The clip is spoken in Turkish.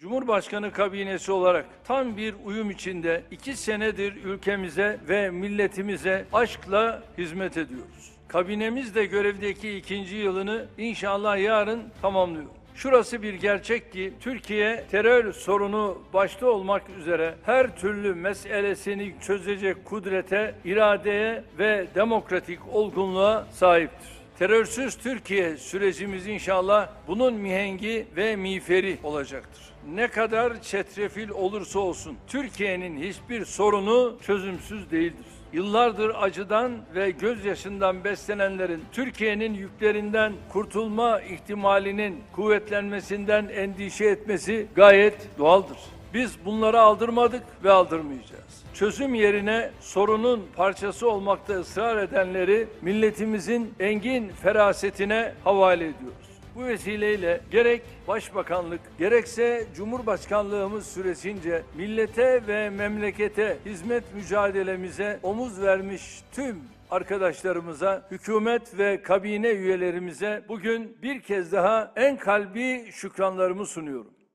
Cumhurbaşkanı kabinesi olarak tam bir uyum içinde iki senedir ülkemize ve milletimize aşkla hizmet ediyoruz. Kabinemiz de görevdeki ikinci yılını inşallah yarın tamamlıyor. Şurası bir gerçek ki Türkiye terör sorunu başta olmak üzere her türlü meselesini çözecek kudrete, iradeye ve demokratik olgunluğa sahiptir. Terörsüz Türkiye sürecimiz inşallah bunun mihengi ve miğferi olacaktır. Ne kadar çetrefil olursa olsun Türkiye'nin hiçbir sorunu çözümsüz değildir. Yıllardır acıdan ve gözyaşından beslenenlerin Türkiye'nin yüklerinden kurtulma ihtimalinin kuvvetlenmesinden endişe etmesi gayet doğaldır. Biz bunları aldırmadık ve aldırmayacağız. Çözüm yerine sorunun parçası olmakta ısrar edenleri milletimizin engin ferasetine havale ediyoruz. Bu vesileyle gerek Başbakanlık gerekse Cumhurbaşkanlığımız süresince millete ve memlekete hizmet mücadelemize omuz vermiş tüm arkadaşlarımıza, hükümet ve kabine üyelerimize bugün bir kez daha en kalbi şükranlarımı sunuyorum.